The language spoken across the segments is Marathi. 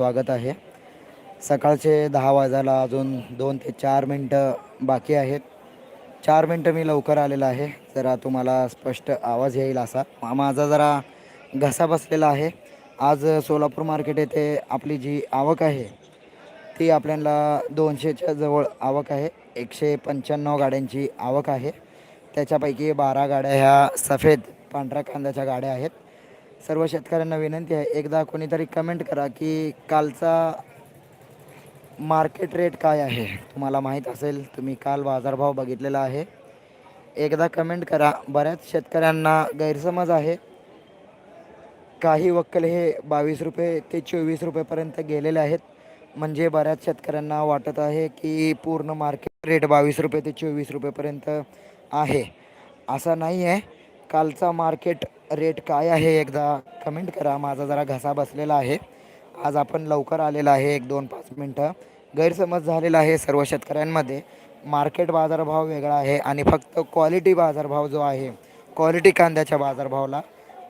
स्वागत आहे. सकाळचे दहा वाजायला अजून दोन ते चार मिनटं बाकी आहेत. चार मिनटं मी लवकर आलेलं आहे. जरा तुम्हाला स्पष्ट आवाज येईल असा. माझा जरा घसा बसलेला आहे. आज सोलापूर मार्केट येथे आपली जी आवक आहे ती आपल्याला दोनशेच्या जवळ आवक आहे. एकशे पंच्याण्णव गाड्यांची आवक आहे. त्याच्यापैकी बारा गाड्या ह्या सफेद पांढऱ्या कांद्याच्या गाड्या आहेत. सर्व शेतकऱ्यांना विनंती आहे एकदा कोणीतरी कमेंट करा की कालचा मार्केट रेट काय आहे? तुम्हाला माहीत असेल तुम्ही काल बाजारभाव बघितलेला आहे. एकदा कमेंट करा. बऱ्याच शेतकऱ्यांना गैरसमज आहे. काही वक्कल हे बावीस रुपये ते चोवीस रुपयेपर्यंत गेलेले आहेत. म्हणजे बऱ्याच शेतकऱ्यांना वाटत आहे की पूर्ण मार्केट रेट बावीस रुपये ते चोवीस रुपयेपर्यंत आहे. असं नाही आहे कालचा मार्केट रेट काय आहे एकदा कमेंट करा. माझा जरा घसा बसलेला आहे. आज आपण लवकर आलेला आहे एक दोन पाच मिनटं. गैरसमज झालेला आहे सर्व शेतकऱ्यांमध्ये. मार्केट बाजारभाव वेगळा आहे आणि फक्त क्वालिटी बाजारभाव जो आहे क्वालिटी कांद्याच्या बाजारभावाला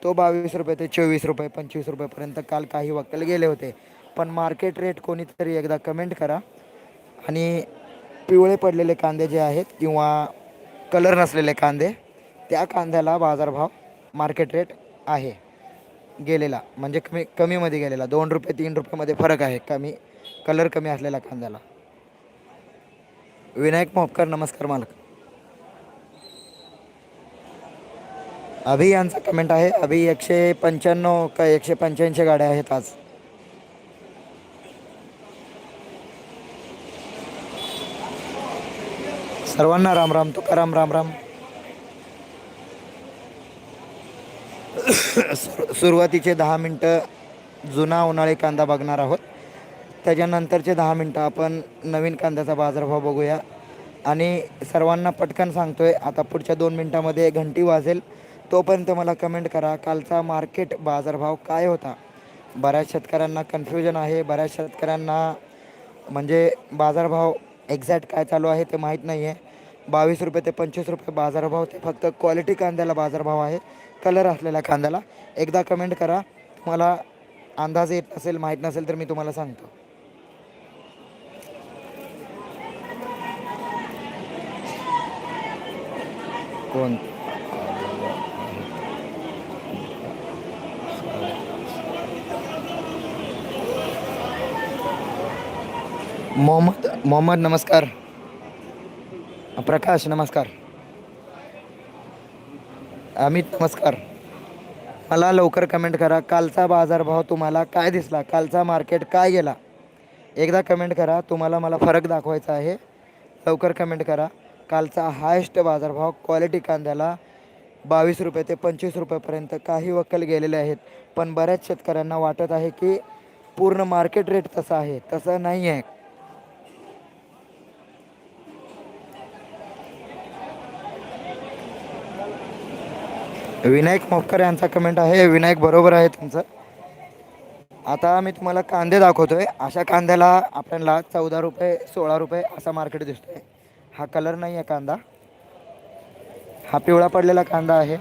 तो बावीस रुपये ते चोवीस रुपये पंचवीस रुपयेपर्यंत काल काही वक्कल गेले होते. पण मार्केट रेट कोणीतरी एकदा कमेंट करा. आणि पिवळे पडलेले कांदे जे आहेत किंवा कलर नसलेले कांदे त्या कांद्याला बाजारभाव मार्केट रेट आहे. गेलेला म्हणजे कमी कमीमध्ये गेलेला. दोन रुपये तीन रुपयेमध्ये फरक आहे. कमी कलर कमी असलेल्या कांद्याला. विनायक मोपकर नमस्कार मालक. अभि यांचा कमेंट आहे. अभि एकशे पंच्याण्णव का एकशे पंच्याऐंशी गाड्या आहेत आज. सर्वांना राम राम तुकाराम राम राम. सुरुवातीचे दहा मिनटं जुना उन्हाळी कांदा बघणार आहोत. त्याच्यानंतरचे दहा मिनटं आपण नवीन कांद्याचा बाजारभाव बघूया. आणि सर्वांना पटकन सांगतोय आता पुढच्या दोन मिनटामध्ये घंटी वाजेल तोपर्यंत मला कमेंट करा कालचा मार्केट बाजारभाव काय होता? बऱ्याच शेतकऱ्यांना कन्फ्युजन आहे बऱ्याच शेतकऱ्यांना म्हणजे बाजारभाव एक्झॅक्ट काय चालू आहे ते माहीत नाही आहे बावीस रुपये ते पंचवीस रुपये बाजारभाव ते फक्त क्वालिटी कांद्याला बाजारभाव आहे. कलर असलेल्या कांद्याला एकदा कमेंट करा. तुम्हाला अंदाज येत नसेल माहीत नसेल तर मी तुम्हाला सांगतो. कोण? मोहम्मद मोहम्मद नमस्कार. प्रकाश नमस्कार. अमित नमस्कार. मला लवकर कमेंट करा. कालचा बाजारभाव तुम्हाला काय दिसला? कालचा मार्केट काय गेला? एकदा कमेंट करा. तुम्हाला मला फरक दाखवायचा आहे. लवकर कमेंट करा. कालचा हायेस्ट बाजारभाव क्वालिटी कांद्याला बावीस रुपये ते पंचवीस रुपयेपर्यंत काही वक्कल गेलेले आहेत. पण बऱ्याच शेतकऱ्यांना वाटत आहे की पूर्ण मार्केट रेट तसा आहे. तसं नाही आहे विनायक मोपकर यांचा कमेंट आहे. विनायक बरोबर आहे तुमचं. आता मी तुम्हाला कांदे दाखवतोय. अशा कांद्याला आपल्याला चौदा रुपये सोळा रुपये असा मार्केट दिसतोय. हा कलर नाही आहे कांदा. हा पिवळा पडलेला कांदा आहे.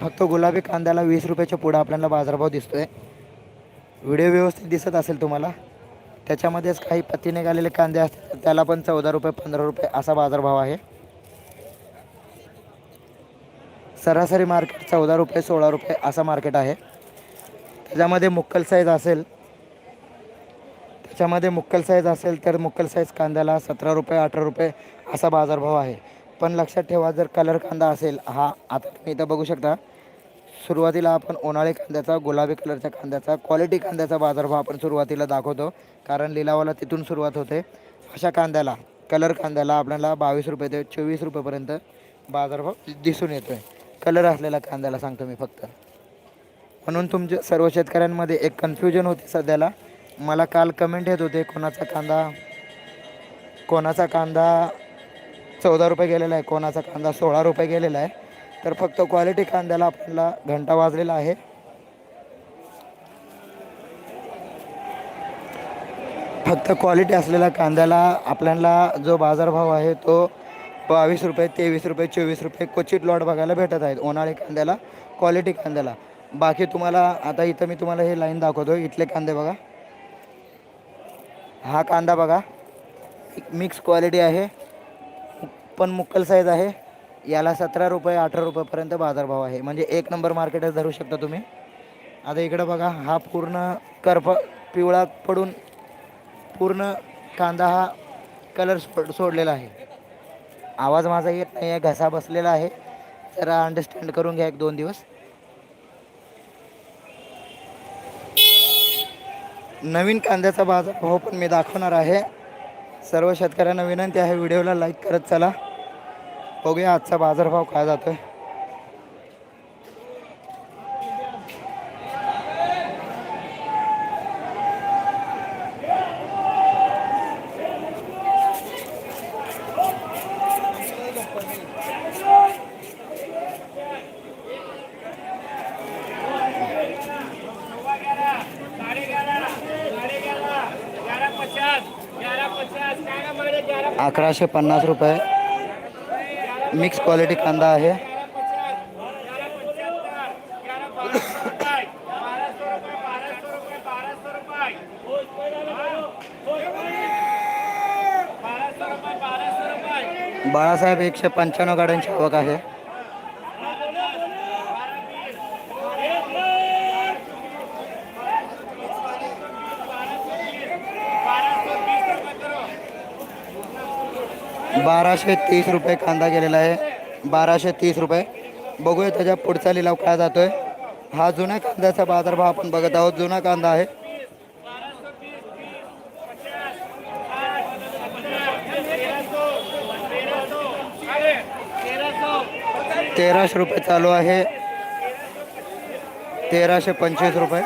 फक्त गुलाबी कांद्याला वीस रुपयाच्या पुढं आपल्याला बाजारभाव दिसतोय. व्हिडिओ व्यवस्थित दिसत असेल तुम्हाला. त्याच्यामध्येच काही पत्ती निघालेले कांदे असतात त्याला पण चौदा रुपये पंधरा रुपये असा बाजारभाव आहे. सरासरी मार्केट चौदा रुपये सोळा रुपये असा मार्केट आहे. त्याच्यामध्ये मुक्कल साईज असेल. त्याच्यामध्ये मुक्कल साईज असेल तर मुक्कल साईज कांद्याला सतरा रुपये अठरा रुपये असा बाजारभाव आहे. पण लक्षात ठेवा जर कलर कांदा असेल हा आता तुम्ही इथं बघू शकता. सुरुवातीला आपण उन्हाळी कांद्याचा गुलाबी कलरच्या कांद्याचा क्वालिटी कांद्याचा बाजारभाव आपण सुरुवातीला दाखवतो. कारण लिलावाला तिथून सुरुवात होते. अशा कांद्याला कलर कांद्याला आपल्याला बावीस रुपये ते चोवीस रुपयेपर्यंत बाजारभाव दिसून येतो आहे कलर असलेला कांद्याला सांगतो मी फक्त. म्हणून तुमच्या सर्व शेतकऱ्यांमध्ये एक कन्फ्युजन होते सध्याला. मला काल कमेंट येत होते कोणाचा कांदा कोणाचा कांदा चौदा रुपये गेलेला आहे कोणाचा कांदा सोळा रुपये गेलेला आहे. तर फक्त क्वालिटी कांद्याला आपल्याला घंटा वाजलेला आहे. फक्त क्वालिटी असलेल्या कांद्याला आपल्याला जो बाजारभाव आहे तो बावीस रुपये तेवीस रुपये चोवीस रुपये क्वचित लॉट बघायला भेटत आहेत. उन्हाळी कांद्याला क्वालिटी कांद्याला. बाकी तुम्हाला आता इथं मी तुम्हाला हे लाईन दाखवतो. इथले कांदे बघा. हा कांदा बघा. मिक्स क्वालिटी आहे. पण मुक्कल साईज आहे. याला सतरा रुपये अठरा रुपयेपर्यंत बाजारभाव आहे. म्हणजे एक नंबर मार्केटच धरू शकता तुम्ही. आता इकडं बघा हा पूर्ण करप पिवळा पडून पूर्ण कांदा हा कलर सोड सोडलेला आहे. आवाज माझा येत नाही आहे घसा बसलेला आहे. जरा अंडरस्टँड करून घ्या एक दोन दिवस. नवीन कांद्याचा बाजारभाव पण मी दाखवणार आहे. सर्व शेतकऱ्यांना विनंती आहे व्हिडिओला लाईक करत चला. बघूया आजचा बाजारभाव काय जातोय. अकराशे पन्नास रुपये. मिक्स क्वालिटी कांदा बाला बाळासाहेब एकशे पंच्याण्णव गाड्यांची आवक आहे. बाराशे तीस रुपये कांदा गेलेला आहे. बाराशे तीस रुपये. बघूया त्याच्या पुढचा लिलाव काय जातोय. हा जुन्या कांद्याचा बाजारभाव आपण बघत आहोत. जुना कांदा आहे. तेराशे रुपये चालू आहे. तेराशे पंचवीस रुपये.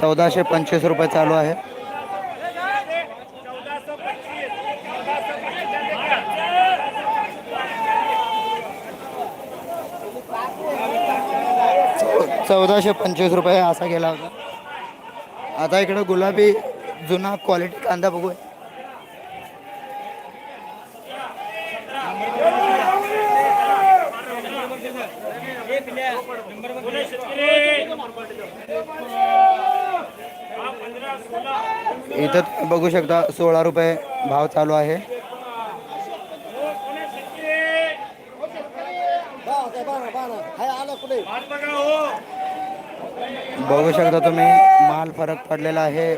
चौदाशे पंचवीस रुपये चालू आहे. चौ- चौदाशे पंचवीस रुपये असा गेला होता. आता इकडं गुलाबी जुना क्वालिटी कांदा बघूया. इथं बघू शकता सोळा रुपये भाव चालू आहे. बघू शकता तुम्ही माल फरक पडलेला आहे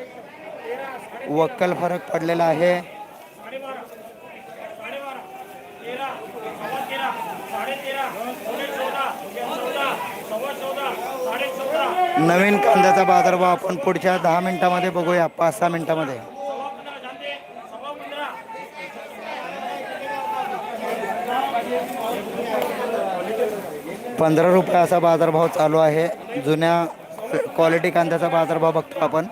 वक्कल फरक पडलेला आहे. नवीन कांद्याचा बाजारभाव आपण पुढच्या दहा मिनिटामध्ये बघूया पाच सहा मिनिटामध्ये. पंधरा रुपये असा बाजारभाव चालू आहे. जुन्या क्वालिटी कांद्याचा बाजारभाव बघतो आपण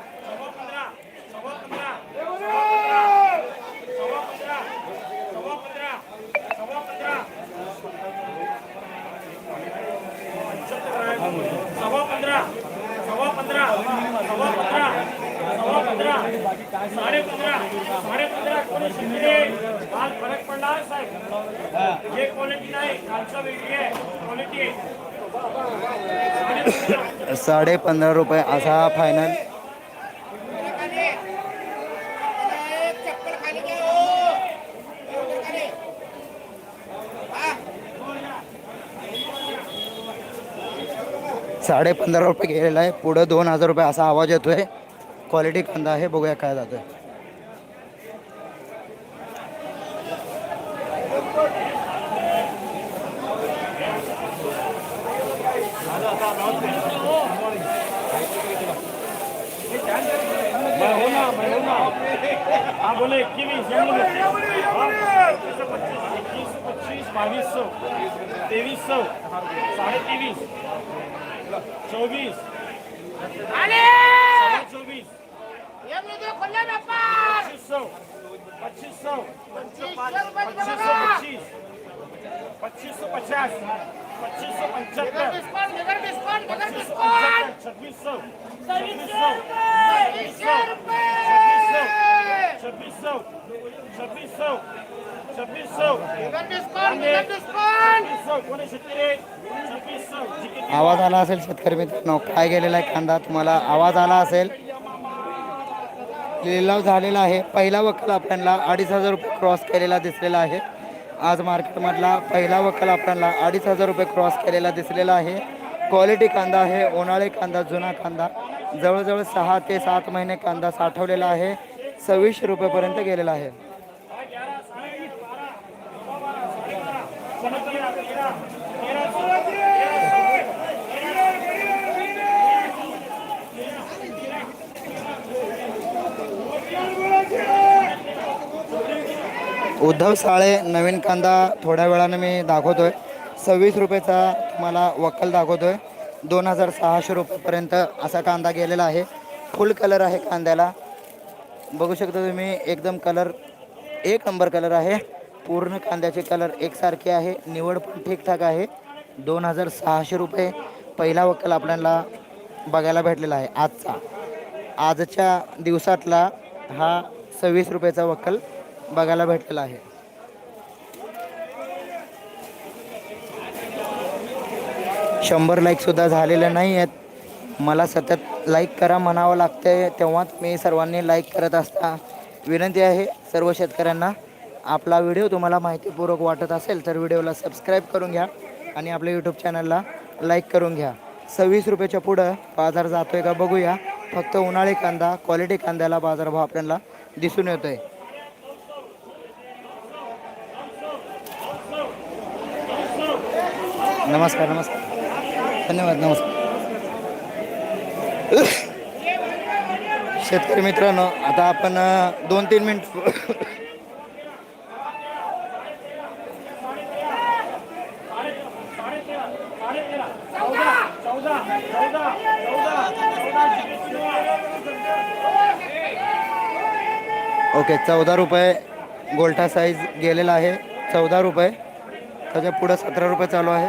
सव्वा पंधरा सव्वा पंधरा सव्वा पंधरा सव्वा पंधरा साडे पंधरा साडे पंधरा कोणी शिकले माल फरक पडला आहे साहेब हे क्वालिटी नाही कालचा वेगळी आहे क्वालिटी आहे साडे पंधरा साडे पंधरा रुपये असा फायनल साडे पंधरा रुपये गेलेला आहे. पुढं दोन हजार रुपये असा आवाज येतोय. क्वालिटी कांदा आहे. बघूया काय जातोय. हाँ बोले इक्कीस पच्चीस पच्चीस बाईस सौ तेईस सौ साढ़े तेईस चौबीस सवा चौबीस पच्चीस सौ पच्चीस सौ पच्चीस सौ पच्चीस पच्चीस सौ पचास पच्चीस सौ पंचहत्तर पच्चीस सौ पंचहत्तर छब्बीस सौ छब्बीस सौ छब्बीस सौ छब्बीस सौ छब्बीस सौ छब्बीस सौ छब्बीस सौ कोणी शेतकरी छब्बीस सौ जिके आवाज आला असेल शेतकरी मित्रांनो. काय गेलेला आहे कांदा? तुम्हाला आवाज आला असेल. लिलाव झालेला आहे. पहिला वक्कल आपल्याला अडीच हजार रुपये क्रॉस केलेला दिसलेला आहे. आज मार्केटमधला पहिला वक्कल आपल्याला अडीच हजार रुपये क्रॉस केलेला दिसलेला आहे. क्वालिटी कांदा आहे. उन्हाळी कांदा जुना कांदा. जवळजवळ सहा ते सात महिने कांदा साठवलेला आहे. सव्वीसशे रुपयेपर्यंत गेलेला आहे. उद्धव साळे नवीन कांदा थोड्या वेळानं मी दाखवतोय. सव्वीस रुपयेचा तुम्हाला वक्कल दाखवतोय. दोन हजार सहाशे रुपयेपर्यंत असा कांदा गेलेला आहे. फुल कलर आहे कांद्याला. बघू शकता तुम्ही एकदम कलर एक नंबर कलर आहे. पूर्ण कांद्याचे कलर एकसारखे आहे. निवड पण ठीकठाक आहे. दोन हजार सहाशे रुपये पहिला वक्कल आपल्याला बघायला भेटलेला आहे. आजचा. आजच्या दिवसातला हा सव्वीस रुपयाचा वक्कल बघायला भेटलेला आहे. शंभर लाईकसुद्धा झालेले नाही आहेत मला सतत लाईक करा म्हणावं लागतंय. तेव्हाच मी सर्वांनी लाईक करत असता. विनंती आहे सर्व शेतकऱ्यांना. आपला व्हिडिओ तुम्हाला माहितीपूर्वक वाटत असेल तर व्हिडिओला सबस्क्राईब करून घ्या आणि आपल्या यूट्यूब चॅनलला लाईक करून घ्या. सव्वीस रुपयाच्या पुढं बाजार जातोय का बघूया. फक्त उन्हाळी कांदा क्वालिटी कांद्याला बाजारभाव आपल्याला दिसून येतोय. नमस्कार नमस्कार. धन्यवाद नमस्कार. शेतकरी मित्रांनो आता आपण दोन तीन मिनिट चौदा चौदा चौदा चौदा चौदा जिके ओके चौदा रुपये गोल्टा साईज गेलेला आहे चौदा रुपये त्याच्या पुढं सतरा रुपये चालू आहे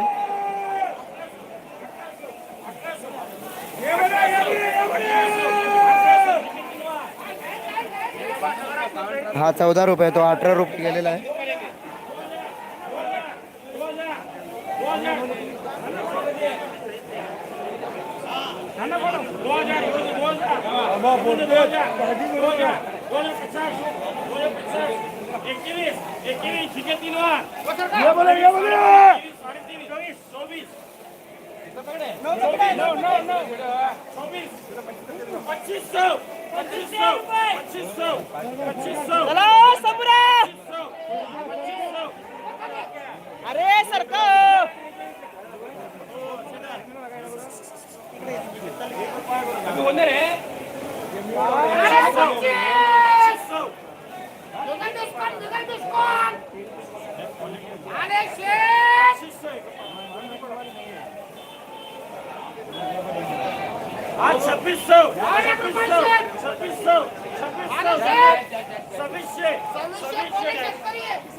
हा चौदा रुपये तो अठरा रुपये गेलेला आहे दो हजार दो दो हजार दो हजार दो हजार दो हजार पचास दो हजार पचास एकवीस एकवीस जिके तीन वा बोले ये बोले साडेतीन चोवीस चोवीस चौबीस पच्चीस सौ पच्चीस सौ पच्चीस सौ पच्चीस सौ चला सबरा पच्चीस सौ अरे सरकार पच्चीस सौ पच्चीस सौ आज छब्बीस सौ छब्बीस सौ छब्बीस सौ छब्बीस सौ सव्वीसशे सव्वीसशे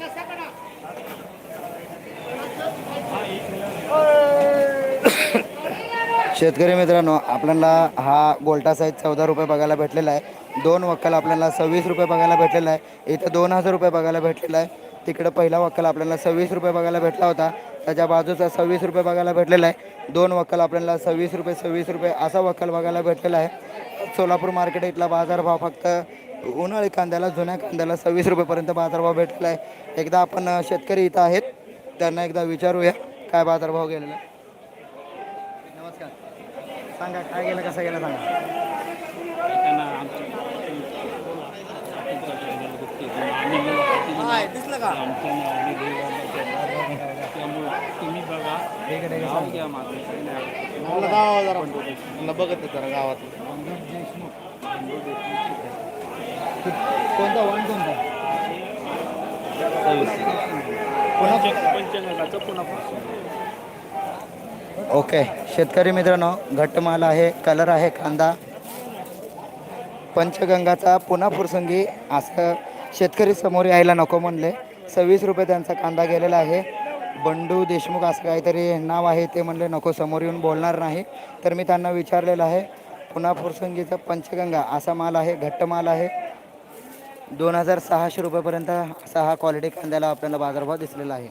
शेतकरी मित्रांनो आपल्याला हा गोल्टा साईज चौदा रुपये बघायला भेटलेला आहे. दोन वक्कल आपल्याला सव्वीस रुपये बघायला भेटलेला आहे. इथं दोन हजार रुपये बघायला भेटलेला आहे. तिकडं पहिला वक्कल आपल्याला सव्वीस रुपये बघायला भेटला होता. त्याच्या बाजूचा सव्वीस रुपये बघायला भेटलेला आहे. दोन वक्कल आपल्याला सव्वीस रुपये सव्वीस रुपये असा वक्कल बघायला भेटलेला आहे. सोलापूर मार्केट इथला बाजारभाव फक्त उन्हाळी कांद्याला जुन्या कांद्याला सव्वीस रुपयेपर्यंत बाजारभाव भेटलेला आहे. एकदा आपण शेतकरी इथं आहेत. त्यांना एकदा विचारूया काय बाजारभाव गेलेला नमस्कार. सांगा काय गेलं कसं गेलं सांगा. तुम्ही बघा घ्या माझं मला गावा जरा मला बघत आहे जरा गावात कोणता वन कोणता पंचगंगाचं पुन्हा ओके शेतकरी मित्रांनो घट्टमाल आहे कलर आहे कांदा पंचगंगाचा पुन्हा प्रसंगी असं शेतकरी समोर यायला नको म्हणले. सव्वीस रुपये त्यांचा कांदा गेलेला आहे. बंडू देशमुख असं काहीतरी नाव आहे ते म्हणले नको समोर येऊन बोलणार नाही. तर मी त्यांना विचारलेलं आहे पुन्हा प्रसंगीचा पंचगंगा असा माल आहे घट्ट माल आहे. दोन हजार सहाशे रुपयेपर्यंत असा हा क्वालिटी कांद्याला आपल्याला बाजारभाव दिसलेला आहे.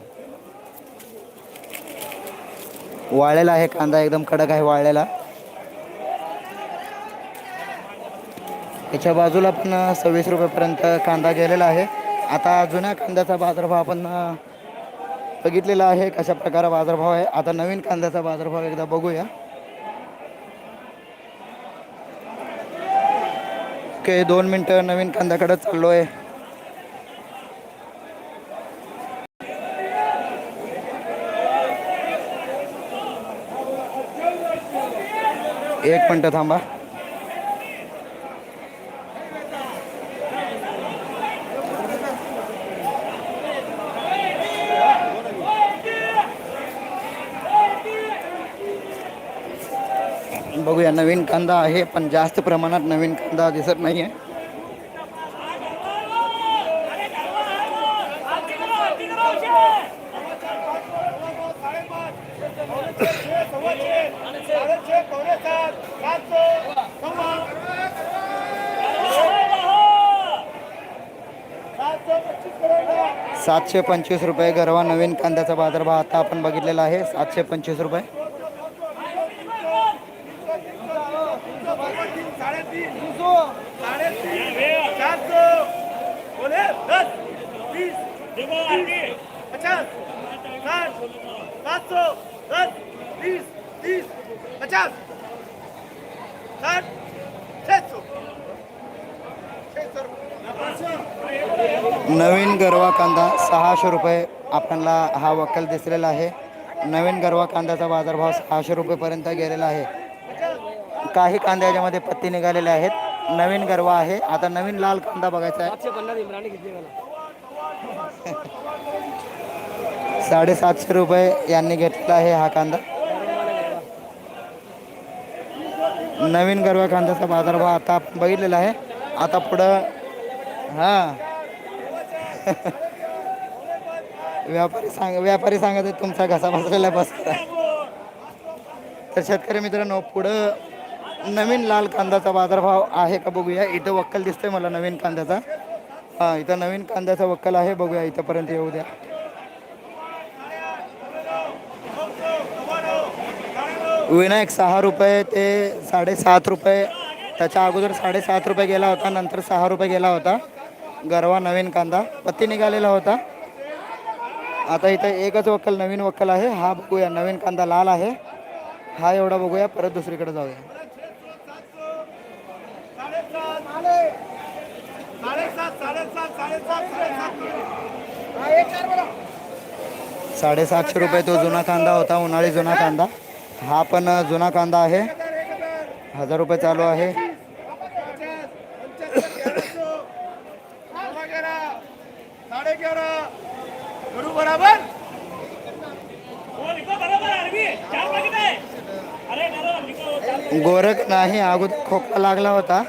वाळलेला आहे कांदा एकदम कडक आहे वाळलेला. याच्या बाजूला पण सव्वीस रुपयेपर्यंत कांदा गेलेला आहे. आता जुन्या कांद्याचा बाजारभाव आपण बघितलेला आहे कशा प्रकारे बाजारभाव आहे. आता नवीन कांद्याचा बाजारभाव एकदा बघूया. ओके दोन मिनटं नवीन कांद्याकडे चाललो आहे एक मिनटं थांबा. बघूया नवीन कांदा आहे पण जास्त प्रमाणात नवीन कांदा दिसत नाही आहे सातशे पंचवीस रुपये गरवा नवीन कांद्याचा बाजारभाव आता आपण बघितलेला आहे. सातशे पंचवीस रुपये चार सौ बोले दस बीस पचास साठ सात सौ दस बीस तीस पचास साठ छह सौ नवीन गरवा कांदा सहाशे रुपये आपल्याला हा वक्कल दिसलेला आहे. नवीन गरवा कांद्याचा बाजारभाव सहाशे रुपयेपर्यंत गेलेला आहे. काही कांदे याच्यामध्ये पत्ती निघालेले आहेत. नवीन गरवा आहे. आता नवीन लाल कांदा बघायचा आहे. साडेसातशे रुपये यांनी घेतलेला आहे हा कांदा. नवीन गरवा कांद्याचा बाजारभाव आता आपण बघितलेला आहे. आता पुढं हां. व्यापारी सांग व्यापारी सांगत आहे तुमचा घसा बसलेला आहे, तर शेतकरी मित्रांनो पुढं नवीन लाल कांद्याचा बाजारभाव आहे का बघूया. इथं वक्कल दिसतोय मला नवीन कांद्याचा. हां इथं नवीन कांद्याचा वक्कल आहे बघूया इथंपर्यंत येऊ द्या. विनायक सहा रुपये ते साडेसात रुपये. त्याच्या अगोदर साडेसात रुपये गेला होता नंतर सहा रुपये गेला होता. गरवा नवीन कांदा पत्ती निघालेला होता. आता इथं एकच वक्कल नवीन वक्कल आहे. हा बघूया नवीन कांदा लाल आहे. हा एवढा बघूया परत दुसरीकडे जाऊया. साडेसातशे रुपये तो जुना कांदा होता उन्हाळी जुना कांदा. हा पण जुना कांदा आहे. हजार रुपये चालू आहे. गोरख नाही अगोद खोकला लागला होता.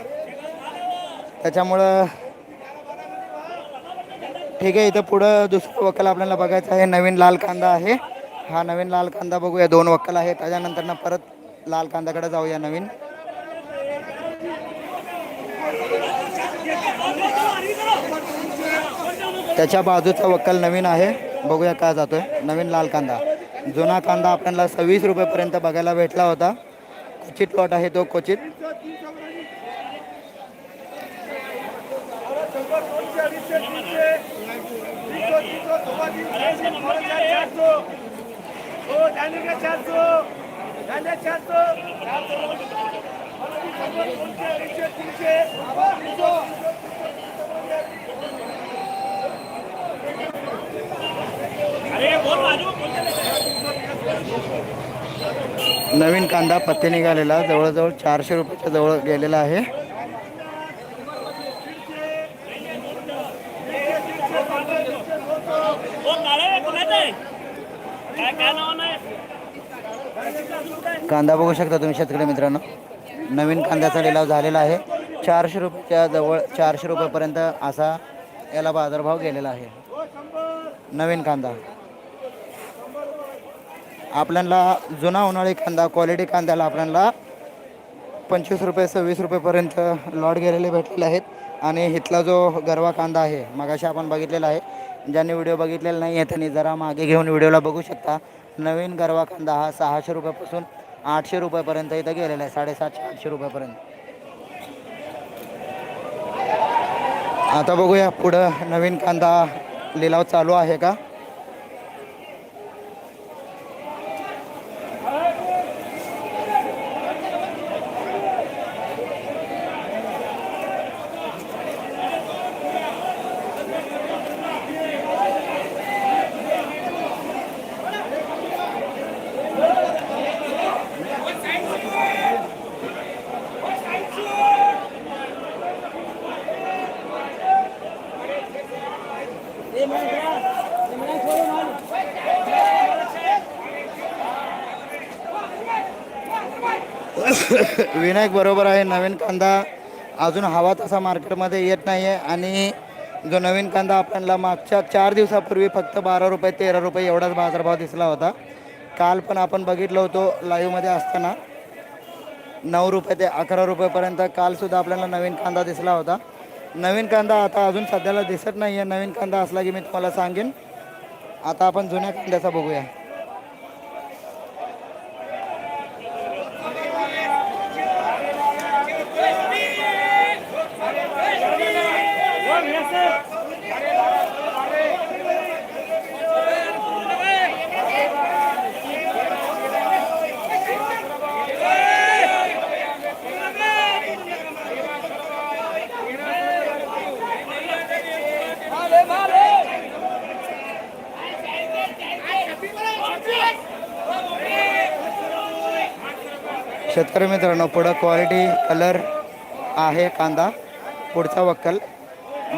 त्याच्यामुळं ठीक आहे इथं पुढं दुसरं वक्कल आपल्याला बघायचं आहे. नवीन लाल कांदा आहे. हा नवीन लाल कांदा बघूया. दोन वक्कल आहे त्याच्यानंतर ना परत लाल कांद्याकडे जाऊया नवीन. त्याच्या बाजूचा वक्कल नवीन आहे. बघूया काय जातोय. नवीन लाल कांदा. जुना कांदा आपल्याला सव्वीस रुपयेपर्यंत बघायला भेटला होता. क्वचित लॉट आहे तो क्वचित. नवीन कांदा पत्ते निघालेला जवळजवळ चारशे रुपयाच्या जवळ गेलेला आहे काय काय नाव नाही कांदा बघू शकता तुम्ही शेतकरी मित्रांनो. नवीन कांद्याचा लिलाव झालेला आहे. चारशे रुपयाच्या जवळ चारशे रुपयापर्यंत असा याला बाजारभाव गेलेला आहे. नवीन कांदा. आपल्याला जुना उन्हाळी कांदा क्वालिटी कांद्याला आपल्याला पंचवीस रुपये सव्वीस रुपयेपर्यंत लॉट गेलेले भेटलेले आहेत. आणि इथला जो गरवा कांदा आहे मगाशी आपण बघितलेला आहे. ज्यांनी व्हिडिओ बघितलेला नाही आहे त्यांनी जरा मागे घेऊन व्हिडिओला बघू शकता. नवीन गरवा कांदा हा सहाशे रुपयापासून आठशे रुपयापर्यंत इथं गेलेलं आहे साडेसातशे आठशे रुपयापर्यंत. आता बघूया पुढं नवीन कांदा लिलाव चालू आहे का? विनायक बरोबर आहे. नवीन कांदा अजून हवा तसा मार्केटमध्ये येत नाही आहे आणि जो नवीन कांदा आपल्याला मागच्या चार दिवसापूर्वी फक्त बारा रुपये तेरा रुपये एवढाच बाजारभाव दिसला होता. काल पण आपण बघितलं होतो लाईव्हमध्ये असताना. नऊ रुपये ते अकरा रुपयेपर्यंत कालसुद्धा आपल्याला नवीन कांदा दिसला होता. नवीन कांदा आता अजून सध्याला दिसत नाही आहे नवीन कांदा असला की मी तुम्हाला सांगेन. आता आपण जुन्या कांद्याचा बघूया. तर मित्रांनो पुढं क्वालिटी कलर आहे कांदा. पुढचा वक्कल.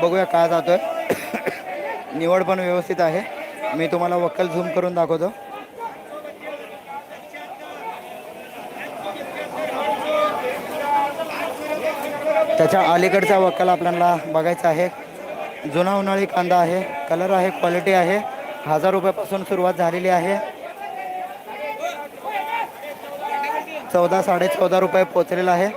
बघूया काय जातो आहे निवड पण व्यवस्थित आहे. मी तुम्हाला वक्कल झूम करून दाखवतो. त्याच्या अलीकडचा वक्कल आपल्याला बघायचा आहे. जुना उन्हाळी कांदा आहे. कलर आहे क्वालिटी आहे. हजार रुपयापासून सुरुवात झालेली आहे. चौदा साडे चौदा रुपये पोचलेला आहे.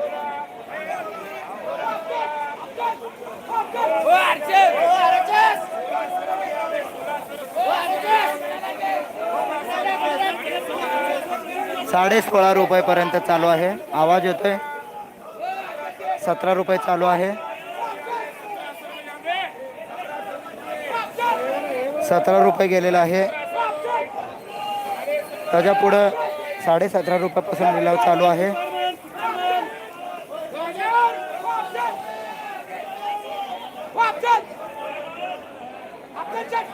साडे सोळा रुपयेपर्यंत चालू आहे. आवाज येतोय? सतरा रुपये चालू आहे. सतरा रुपये गेलेला आहे. त्याच्या पुढं साडे सतरा रुपयापासून लिलाव चालू आहे.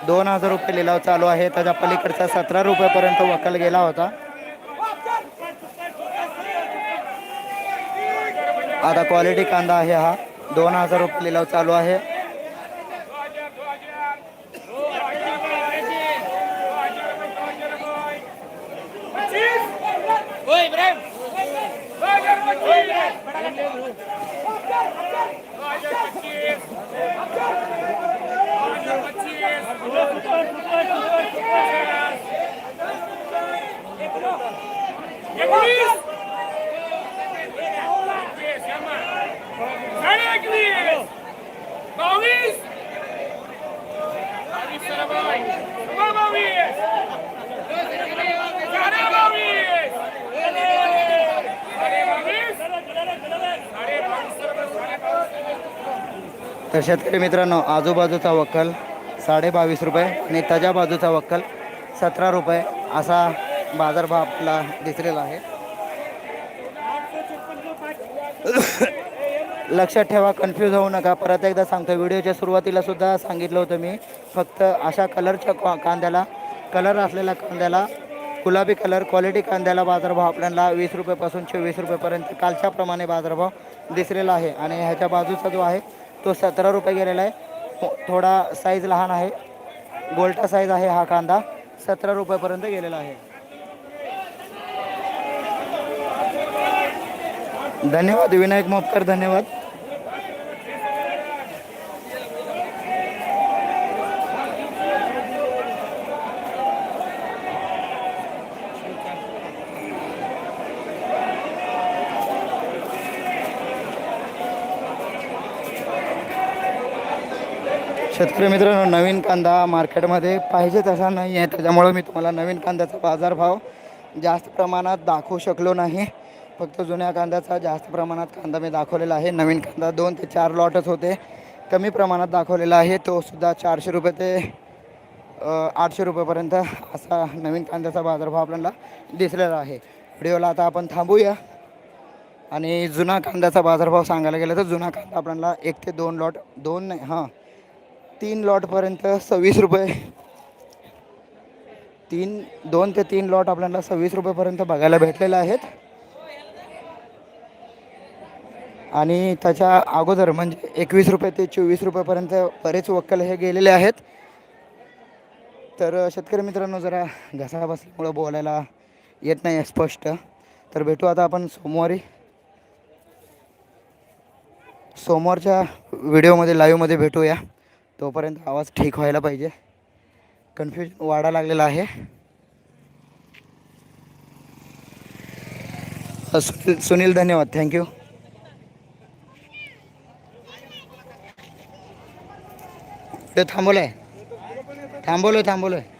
दोन हजार रुपये लिलाव चालू आहे त्याच्या पलीकडचा सतरा रुपयापर्यंत वकल गेला होता. आता क्वालिटी कांदा आहे हा. दोन हजार रुपये लिलाव चालू आहे एकोणीस साडे एकवीस बावीस बावीस सरा बावीस सव्वा बावीस साडे बावीस साडे बावीस साडे बावीस तर शेतकरी मित्रांनो आजूबाजूचा वक्कल साडे बावीस रुपये आणि त्याच्या बाजूचा वक्कल सतरा रुपये असा बाजारभाव आपला दिसलेला आहे. लक्षात ठेवा कन्फ्यूज होऊ नका. परत एकदा सांगतो व्हिडिओच्या सुरुवातीला सुद्धा सांगितलं होतं मी. फक्त अशा कलरच्या कांद्याला कलर असलेल्या कांद्याला गुलाबी कलर क्वालिटी कांद्याला बाजारभाव आपल्याला वीस रुपयापासून चोवीस रुपयेपर्यंत कालच्याप्रमाणे बाजारभाव दिसलेला आहे. आणि ह्याच्या बाजूचा जो आहे तो सतरा रुपये गेलेला आहे. थोडा साईज लहान आहे. गोल्टा साईज आहे हा कांदा. सतरा रुपयापर्यंत गेलेला आहे. धन्यवाद विनायक मोपकर धन्यवाद. शेतकरी मित्रांनो नवीन कांदा मार्केटमध्ये पाहिजे तसा नाही आहे. त्याच्यामुळं मी तुम्हाला नवीन कांद्याचा बाजारभाव जास्त प्रमाणात दाखवू शकलो नाही. फक्त जुन्या कांद्याचा जास्त प्रमाणात कांदा मी दाखवलेला आहे. नवीन कांदा दोन ते चार लॉटच होते. कमी प्रमाणात दाखवलेला आहे. तो सुद्धा चारशे रुपये ते आठशे रुपयेपर्यंत असा नवीन कांद्याचा बाजारभाव आपल्याला दिसलेला आहे. व्हिडिओला आता आपण थांबूया. आणि जुना कांद्याचा बाजारभाव सांगायला गेलं तर जुना कांदा आपल्याला एक ते दोन लॉट दोन नाही हां तीन लॉटपर्यंत सव्वीस रुपये. तीन दोन ते तीन लॉट आपल्याला सव्वीस रुपयेपर्यंत बघायला भेटलेले आहेत. आणि त्याच्या अगोदर म्हणजे एकवीस रुपये ते चोवीस रुपयेपर्यंत बरेच वक्कल हे गेलेले आहेत. तर शेतकरी मित्रांनो जरा घसा बसल्यामुळं बोलायला येत नाही आहे स्पष्ट. तर भेटू आता आपण सोमवारी. सोमवारच्या व्हिडिओमध्ये लाईव्हमध्ये भेटूया. तोपर्यंत आवाज ठीक व्हायला पाहिजे. कन्फ्युजन वाढा लागलेला आहे. सुनील सुनील धन्यवाद. थँक्यू ते आहे थांबवलं आहे